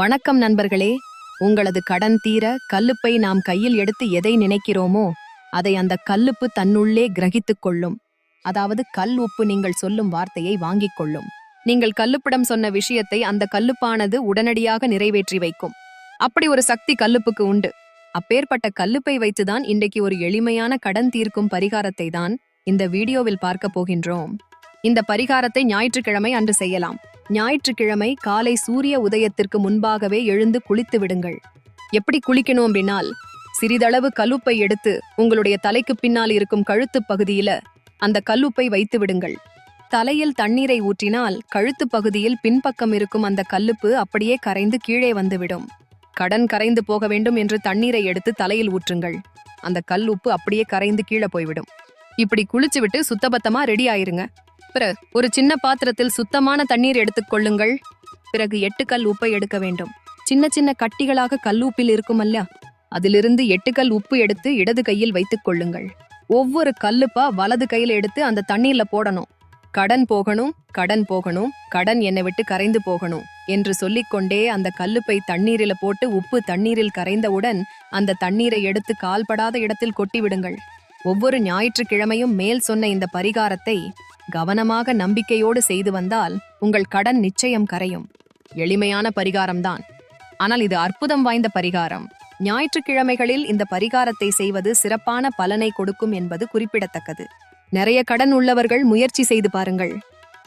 வணக்கம் நண்பர்களே. உங்களது கடன் தீர கல்லுப்பை நாம் கையில் எடுத்து எதை நினைக்கிறோமோ அதை அந்த கல்லுப்பு தன்னுள்ளே கிரகித்துக் கொள்ளும். அதாவது கல் உப்பு நீங்கள் சொல்லும் வார்த்தையை வாங்கிக் கொள்ளும். நீங்கள் கல்லுப்பிடம் சொன்ன விஷயத்தை அந்த கல்லுப்பானது உடனடியாக நிறைவேற்றி வைக்கும். அப்படி ஒரு சக்தி கல்லுப்புக்கு உண்டு. அப்பேற்பட்ட கல்லுப்பை வைத்துதான் இன்றைக்கு ஒரு எளிமையான கடன் தீர்க்கும் பரிகாரத்தை தான் இந்த வீடியோவில் பார்க்க போகின்றோம். இந்த பரிகாரத்தை ஞாயிற்றுக்கிழமை அன்று செய்யலாம். ஞாயிற்றுக்கிழமை காலை சூரிய உதயத்திற்கு முன்பாகவே எழுந்து குளித்து விடுங்கள். எப்படி குளிக்கணும் அப்படின்னால் சிறிதளவு கல்லுப்பை எடுத்து உங்களுடைய தலைக்கு பின்னால் இருக்கும் கழுத்துப் பகுதியில அந்த கல்லுப்பை வைத்து விடுங்கள். தலையில் தண்ணீரை ஊற்றினால் கழுத்துப் பகுதியில் பின்பக்கம் இருக்கும் அந்த கல்லுப்பு அப்படியே கரைந்து கீழே வந்துவிடும். கடன் கரைந்து போக வேண்டும் என்று தண்ணீரை எடுத்து தலையில் ஊற்றுங்கள். அந்த கல் உப்பு அப்படியே கரைந்து கீழே போய்விடும். இப்படி குளிச்சுவிட்டு சுத்தபத்தமா ரெடி ஆயிருங்க. பிறகு ஒரு சின்ன பாத்திரத்தில் சுத்தமான தண்ணீர் எடுத்துக்கொள்ளுங்கள் பிறகு எட்டு கல் உப்பை எடுக்க வேண்டும். சின்ன சின்ன கட்டிகளாக கல்லூப்பில் இருக்கும் அல்ல அதிலிருந்து எட்டு கல் உப்பு எடுத்து இடது கையில் வைத்துக் கொள்ளுங்கள். ஒவ்வொரு கல்லுப்பா வலது கையில எடுத்து அந்த தண்ணீர்ல போடணும். கடன் போகணும் கடன் போகணும் கடன் என்னை விட்டு கரைந்து போகணும் என்று சொல்லிக்கொண்டே அந்த கல்லுப்பை தண்ணீரில போட்டு உப்பு தண்ணீரில் கரைந்தவுடன் அந்த தண்ணீரை எடுத்து கால்படாத இடத்தில் கொட்டி விடுங்கள் ஒவ்வொரு ஞாயிற்றுக்கிழமையும் மேல் சொன்ன இந்த பரிகாரத்தை கவனமாக நம்பிக்கையோடு செய்து வந்தால் உங்கள் கடன் நிச்சயம் கரையும். எளிமையான பரிகாரம்தான். ஆனால் இது அற்புதம் வாய்ந்த பரிகாரம். ஞாயிற்றுக்கிழமைகளில் இந்த பரிகாரத்தை செய்வது சிறப்பான பலனை கொடுக்கும் என்பது குறிப்பிடத்தக்கது. நிறைய கடன் உள்ளவர்கள் முயற்சி செய்து பாருங்கள்.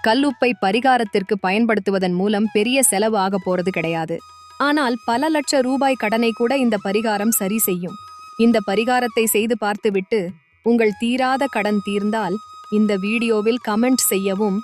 கல்லுப்பை பரிகாரத்திற்கு பயன்படுத்துவதன் மூலம் பெரிய செலவு ஆக போறது கிடையாது. ஆனால் பல லட்ச ரூபாய் கடனை கூட இந்த பரிகாரம் சரி செய்யும். இந்த பரிகாரத்தை செய்து பார்த்துவிட்டு உங்கள் தீராத கடன் தீர்ந்தால் இந்த வீடியோவில் கமெண்ட் செய்யவும்